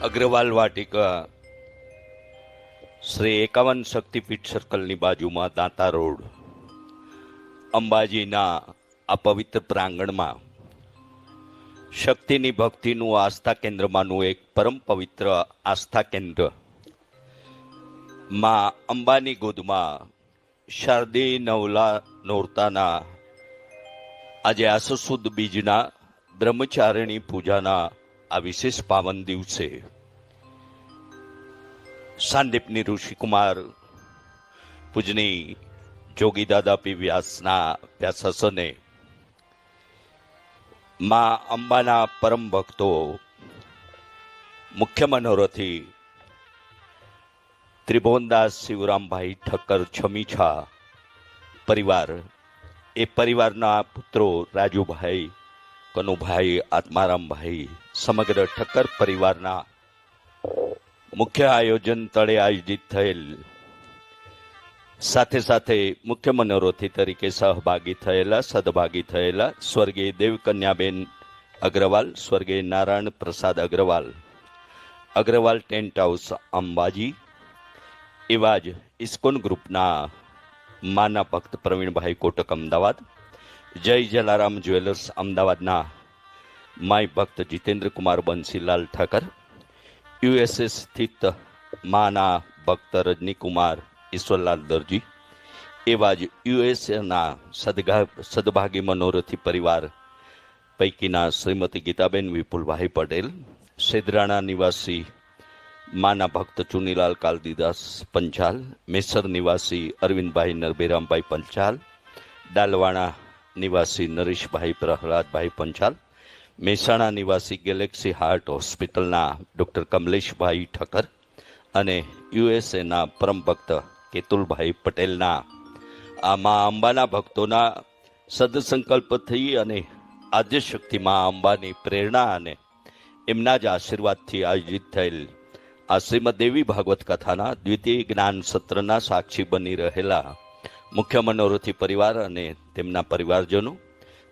અગ્રવાલ વાટિકા. શ્રી એકાવન શક્તિપીઠ સર્કલની બાજુમાં દાંતા રોડ. અંબાજીના આ પવિત્ર પ્રાંગણમાં શક્તિની ભક્તિનું આસ્થા કેન્દ્રમાંનું એક પરમ પવિત્ર આસ્થા કેન્દ્ર. માં અંબાની ગોદમાં શારદી નવલા નોરતાના આજે આસસુદ બીજના બ્રહ્મચારિણી પૂજાના આ વિશેષ પાવન દિવસે સાંદીપની ઋષિકુમાર પૂજની જોગી દાદા પી વ્યાસના વ્યાસાસને માં અંબાના પરમ ભક્તો મુખ્ય મનોરથી ત્રિભુવનદાસ શિવરામભાઈ ઠક્કર છમીછા પરિવાર, એ પરિવારના પુત્રો રાજુભાઈ કનુભાઈ, આત્મારામભાઈ, સમગ્ર ઠક્કર પરિવારના મુખ્ય આયોજન તળે આયોજિત થયેલ, સાથે સાથે મુખ્ય મનોરથી તરીકે સહભાગી થયેલા, સદભાગી થયેલા સ્વર્ગીય દેવકન્યાબેન અગ્રવાલ, સ્વર્ગીય નારાયણ પ્રસાદ અગ્રવાલ અગ્રવાલ ટેન્ટ હાઉસ અંબાજી, એવા જ ઇસ્કોન ગ્રુપના માના ભક્ત પ્રવીણભાઈ કોટક અમદાવાદ જય જલારામ જ્વેલર્સ, અમદાવાદના માય ભક્ત જીતેન્દ્ર કુમાર બંસીલાલ ઠાકર, યુએસએ સ્થિત માના ભક્ત રજનીકુમાર ઈશ્વરલાલ દરજી, એવા જ યુએસએના સદગા સદભાગી મનોરથી પરિવાર પૈકીના શ્રીમતી ગીતાબેન વિપુલભાઈ પટેલ, સેદરાણા નિવાસી માના ભક્ત ચુનીલાલ કાલદીદાસ પંચાલ, મેસર નિવાસી અરવિંદભાઈ નરબેરામભાઈ પંચાલ, ડાલવાણા નિવાસી નરેશભાઈ પ્રહલાદભાઈ પંચાલ, મહેસાણા નિવાસી ગેલેક્સી હાર્ટ હોસ્પિટલના ડૉક્ટર કમલેશભાઈ ઠક્કર અને યુએસએના પરમ ભક્ત કેતુલભાઈ પટેલના. આ મા અંબાના ભક્તોના સદસંકલ્પ થઈ અને આદ્યશક્તિ મા અંબાની પ્રેરણા અને એમના જ આશીર્વાદથી આયોજિત થયેલ આ શ્રીમદ દેવી ભાગવત કથાના દ્વિતીય જ્ઞાન સત્રના સાક્ષી બની રહેલા મુખ્ય મનોરથી પરિવાર અને તેમના પરિવારજનો,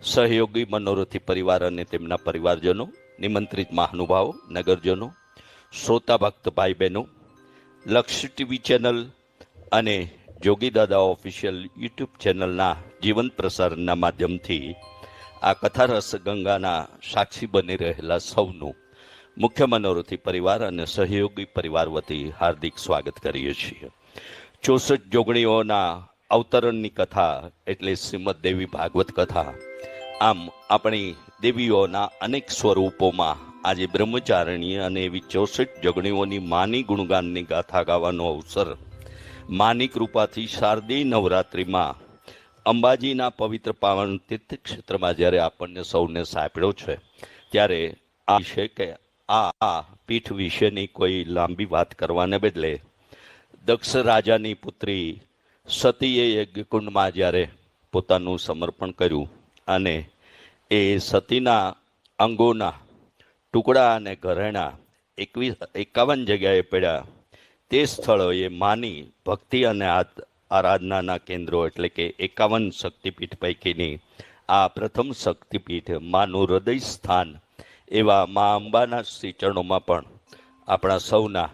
સહયોગી મનોરથી પરિવાર અને તેમના પરિવારજનો, નિમંત્રિત મહાનુભાવો, નગરજનો, શ્રોતા ભક્ત ભાઈ બહેનો લક્ષ ટીવી ચેનલ અને જોગી દાદા ઓફિશિયલ યુટ્યુબ ચેનલના જીવંત પ્રસારણના માધ્યમથી આ કથા રસ ગંગાના સાક્ષી બની રહેલા સૌનું મુખ્ય મનોરથી પરિવાર અને સહયોગી પરિવાર વતી હાર્દિક સ્વાગત કરીએ છીએ. ચોસઠ જોગણીઓના અવતરણની કથા એટલે શ્રીમદ દેવી ભાગવત કથા. આમ આપણી દેવીઓના અનેક સ્વરૂપોમાં આજે બ્રહ્મચારિણી અને એવી ચોસઠ જગણીઓની માની ગુણગાનની ગાથા ગાવાનો અવસર માની કૃપાથી શારદીય નવરાત્રિમાં અંબાજીના પવિત્ર પાવન તીર્થ ક્ષેત્રમાં જ્યારે આપણને સૌને સાંપડ્યો છે, ત્યારે આ છે કે આ પીઠ વિશેની કોઈ લાંબી વાત કરવાને બદલે દક્ષ રાજાની પુત્રી સતીએ યજ્ઞકુંડમાં જ્યારે પોતાનું સમર્પણ કર્યું અને એ સતીના અંગોના ટુકડા અને ઘરેણા એકવીસ એકાવન જગ્યાએ પડ્યા. તે સ્થળોએ માની ભક્તિ અને આરાધનાના કેન્દ્રો એટલે કે એકાવન શક્તિપીઠ પૈકીની આ પ્રથમ શક્તિપીઠ માનું હૃદય સ્થાન એવા મા અંબાના શ્રી ચરણોમાં પણ આપણા સૌના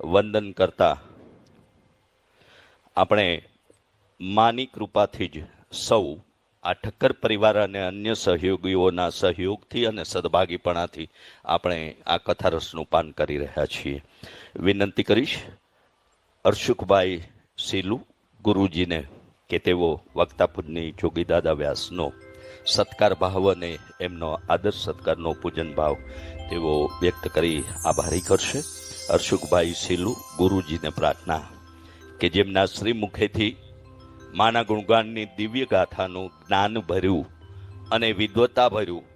વંદન કરતા આપણે માની કૃપાથી જ સૌ આ ઠક્કર પરિવાર અને અન્ય સહયોગીઓના સહયોગથી અને સદભાગીપણાથી આપણે આ કથારસનું પાન કરી રહ્યા છીએ. વિનંતી કરીશ, અર્શુકભાઈ શીલુ ગુરુજીને કે તેઓ વક્તાપુજની જોગીદાદા વ્યાસનો સત્કાર ભાવ અને એમનો આદર સત્કારનો પૂજન ભાવ તેઓ વ્યક્ત કરી આભારી કરશે. અર્શુકભાઈ શીલુ ગુરુજીને પ્રાર્થના કે જેમના શ્રીમુખેથી માના ગુણગાનની દિવ્ય ગાથાનું જ્ઞાન ભર્યું અને વિદ્વતા ભર્યું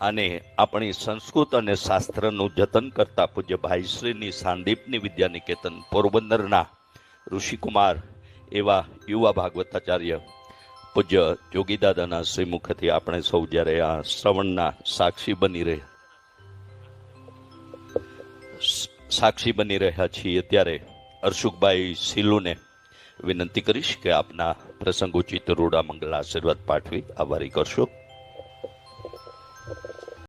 અને આપણી સંસ્કૃત અને શાસ્ત્રનું જતન કરતા પૂજ્ય ભાઈશ્રીની સાંદીપની વિદ્યાનિકેતન પોરબંદરના ઋષિકુમાર એવા યુવા ભાગવતાચાર્ય પૂજ્ય જોગીદાદાના શ્રીમુખથી આપણે સૌ જ્યારે આ શ્રવણના સાક્ષી બની રહ્યા સાક્ષી બની રહ્યા છીએ ત્યારે અર્શુકભાઈ સિલુને વિનંતી કરીશ કે આપના પ્રસંગોચિત રૂડા મંગલ આશીર્વાદ પાઠવી આભારી કરશો.